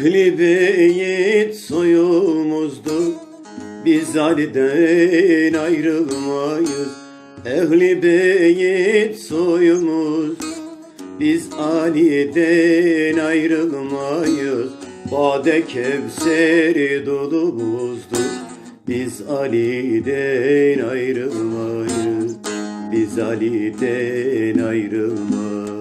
Ehli beyit soyumuzdur Biz Ali'den ayrılmayız. Ehli beyit soyumuz. Biz Ali'den ayrılmayız. Bade Kevseri dolumuzdur Biz Ali'den ayrılmayız. Biz Ali'den ayrılmayız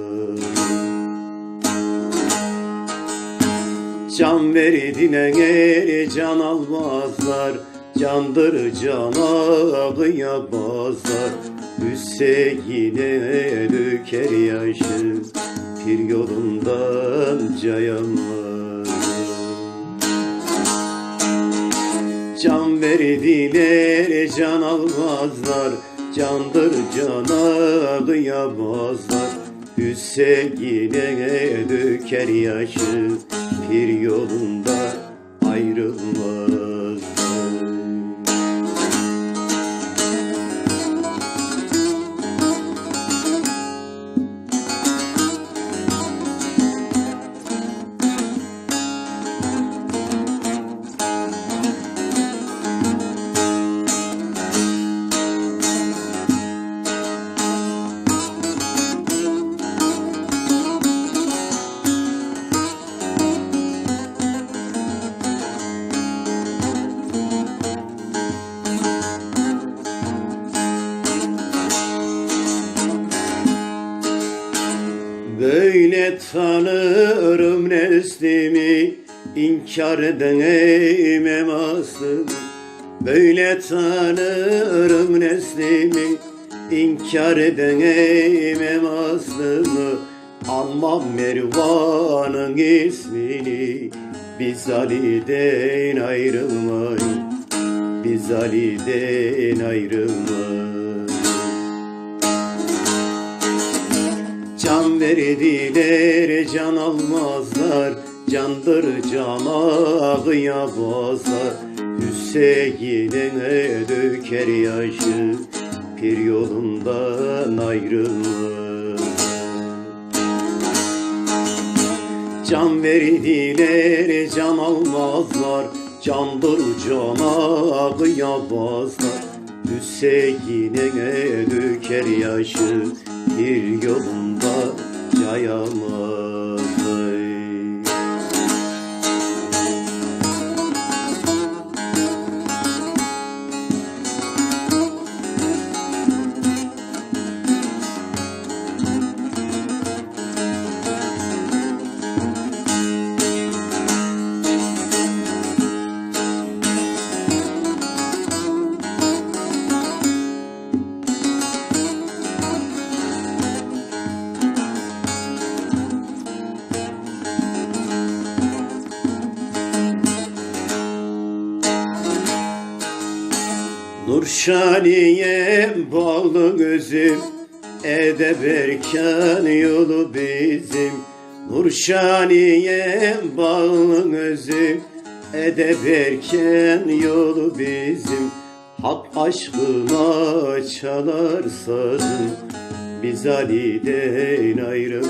Can verdiğine geri can almazlar Candır cana kıyamazlar. Hüseyin'e döker yaşı Pir yolundan cayamaz. Can verdiler can almazlar Candır cana kıyamazlar. Hüseyin'e döker yaşı Pir yolunda ayrılmazlar Böyle tanırım neslimi inkar edemem aslım Böyle tanırım neslimi inkar edemem aslımı Anmam Mervan'ın ismini Biz Ali'den ayrılmayız Biz Ali'den ayrılmayız verdiler can almazlar. Candır cana kıyamazlar Hüseyin'e döker yaşı Pir yolundan ayrılmaz Can verdiler can almazlar. Candır cana kıyamazlar Hüseyin'e döker yaşı Bir yolunda cayamaz Nurşaniye bağlı gözüm. Edep erken yolu bizim. Nurşaniye bağlı gözüm. Edep erken yolu bizim. Hak aşkına çalar sazım Biz Ali'den ayrılmayız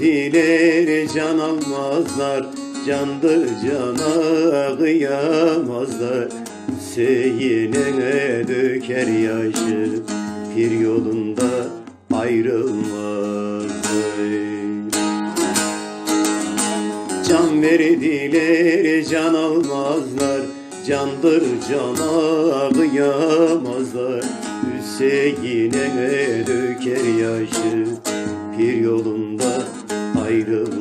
Can verdiler can almazlar Candır cana kıyamazlar. Hüseyin'e döker yaşı Pir yolunda ayrılmaz Can verdiler can almazlar Candır cana kıyamazlar. Hüseyin'e döker yaşı Pir yolunda light of